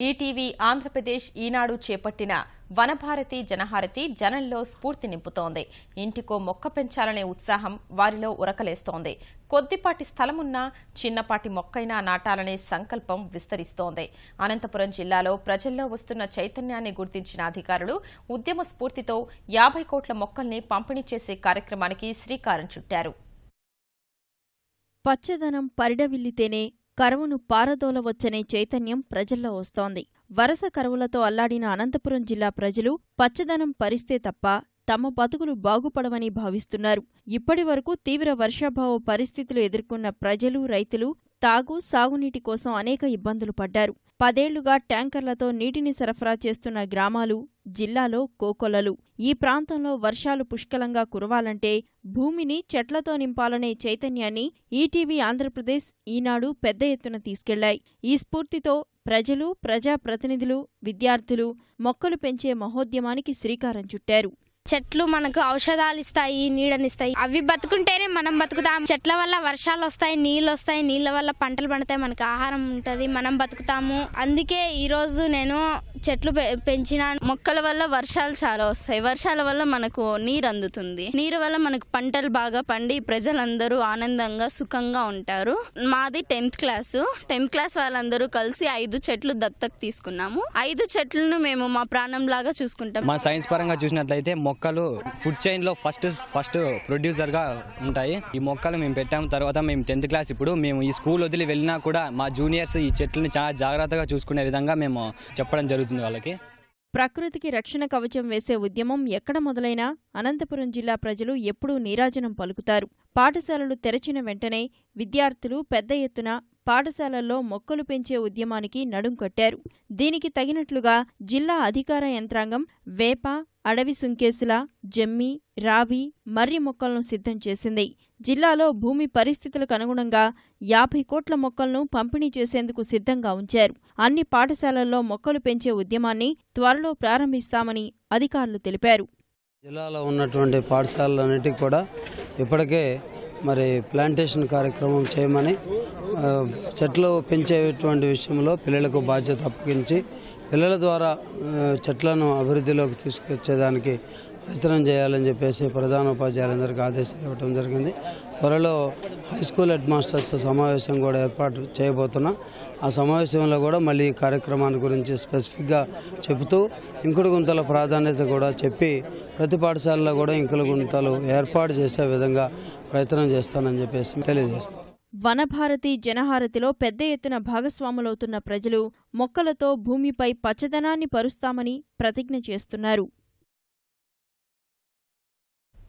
ETV Andhra Pradesh ఈనాడు చేపట్టిన వనభారతి జనహారతి జనంలో స్ఫూర్తి నింపుతోంది. ఇంటికో మొక్క పెంచాలనే ఉత్సాహం వారిలో ఉరకలేస్తోంది. కొద్దిపాటి స్థలమున్నా చిన్నపాటి మొక్కైనా నాటాలనే సంకల్పం విస్తరిస్తోంది. అనంతపురం జిల్లాలో ప్రజల్లో వస్తున్న చైతన్యాన్ని గుర్తించిన అధికారులు ఉద్యమ స్ఫూర్తితో యాభై కోట్ల మొక్కల్ని పంపిణీ చేసే కార్యక్రమానికి శ్రీకారం చుట్టారు. పచ్చదనం పరిడవిల్లితేనే కరువును పారదోలవచ్చనే చైతన్యం ప్రజల్లో వస్తోంది. వరస కరువులతో అల్లాడిన అనంతపురం జిల్లా ప్రజలు పచ్చదనం పరిస్తే తప్ప తమ బతుకులు బాగుపడవని భావిస్తున్నారు. ఇప్పటి వరకు తీవ్ర వర్షాభావ పరిస్థితులు ఎదుర్కొన్న ప్రజలు రైతులు తాగు సాగునీటి కోసం అనేక ఇబ్బందులు పడ్డారు. పదేళ్ళుగా ట్యాంకర్లతో నీటిని సరఫరా చేస్తున్న గ్రామాలు జిల్లాలో కోకొల్లలు ఈ ప్రాంతంలో వర్షాలు పుష్కలంగా కురవాలంటే భూమిని చెట్లతో నింపాలనే చైతన్యాన్ని ఈటీవీ ఆంధ్రప్రదేశ్ ఈనాడు పెద్ద ఎత్తున తీసుకెళ్ళాయి. ఈ స్ఫూర్తితో ప్రజలు ప్రజాప్రతినిధులు విద్యార్థులు మొక్కలు పెంచే మహోద్యమానికి శ్రీకారం చుట్టారు. చెట్లు మనకు ఔషధాలు ఇస్తాయి నీడనిస్తాయి. అవి బతుకుంటేనే మనం బతుకుతాం. చెట్ల వల్ల వర్షాలు వస్తాయి నీళ్ళు వస్తాయి నీళ్ళ వల్ల పంటలు పండుతాయి మనకు ఆహారం ఉంటుంది మనం బతుకుతాము. అందుకే ఈ రోజు నేను చెట్లు పె- పెంచినాను. మొక్కల వల్ల వర్షాలు చాలా వస్తాయి. వర్షాల వల్ల మనకు నీరు అందుతుంది నీరు వల్ల మనకు పంటలు బాగా పండి ప్రజలందరూ ఆనందంగా సుఖంగా ఉంటారు. మాది టెన్త్ క్లాసు. టెన్త్ క్లాస్ వాళ్ళందరూ కలిసి ఐదు చెట్లు దత్తకు తీసుకున్నాము. ఐదు చెట్లను మేము మా ప్రాణం లాగా చూసుకుంటాం. మన సైన్స్ పరంగా చూసినట్లయితే మొక్కలు ఫుడ్ చైన్లో ఫస్ట్ ఫస్ట్ ప్రొడ్యూసర్గా ఉంటాయి. ఈ మొక్కలు మేము పెట్టాము తర్వాత మేము టెన్త్ క్లాస్ ఇప్పుడు మేము ఈ స్కూల్ వదిలి వెళ్ళినా కూడా మా జూనియర్స్ ఈ చెట్లని చాలా జాగ్రత్తగా చూసుకునే విధంగా మేము చెప్పడం జరుగుతుంది వాళ్ళకి. ప్రకృతికి రక్షణ కవచం వేసే ఉద్యమం ఎక్కడ మొదలైనా అనంతపురం జిల్లా ప్రజలు ఎప్పుడూ నీరాజనం పలుకుతారు. పాఠశాలలు తెరచిన వెంటనే విద్యార్థులు పెద్ద ఎత్తున పాఠశాలల్లో మొక్కలు పెంచే ఉద్యమానికి నడుం కట్టారు. దీనికి తగినట్లుగా జిల్లా అధికార యంత్రాంగం వేప అడవి సుంకేసుల జమ్మి రావి మర్రి మొక్కలను సిద్ధం చేసింది. జిల్లాలో భూమి పరిస్థితులకు అనుగుణంగా యాభై కోట్ల మొక్కలను పంపిణీ చేసేందుకు సిద్ధంగా ఉంచారు. అన్ని పాఠశాలల్లో మొక్కలు పెంచే ఉద్యమాన్ని త్వరలో ప్రారంభిస్తామని అధికారులు తెలిపారు. జిల్లాలో ఉన్నటువంటి పాఠశాలలన్నిటికీ కూడా ఇప్పటికే మరి ప్లాంటేషన్ కార్యక్రమం చేయమని చెట్లు పెంచేటువంటి విషయంలో పిల్లలకు బాధ్యత అప్పగించి పిల్లల ద్వారా చెట్లను అభివృద్ధిలోకి తీసుకొచ్చేదానికి ప్రయత్నం చేయాలని చెప్పేసి ప్రధాన ఉపాధ్యాయులందరికీ ఆదేశాలు ఇవ్వడం జరిగింది. త్వరలో హై స్కూల్ హెడ్ మాస్టర్స్ సమావేశం కూడా ఏర్పాటు చేయబోతున్నా. ఆ సమావేశంలో కూడా మళ్ళీ ఈ కార్యక్రమాన్ని గురించి స్పెసిఫిక్గా చెబుతూ ఇంకుడు గుంతల ప్రాధాన్యత కూడా చెప్పి ప్రతి పాఠశాలలో కూడా ఇంకుడు గుంతలు ఏర్పాటు చేసే విధంగా ప్రయత్నం చేస్తానని చెప్పేసి తెలియజేస్తాను వనభారతి జనహారతిలో పెద్ద ఎత్తున భాగస్వాములవుతున్న ప్రజలు మొక్కలతో భూమిపై పచ్చదనాన్ని పరుస్తామని ప్రతిజ్ఞ చేస్తున్నారు.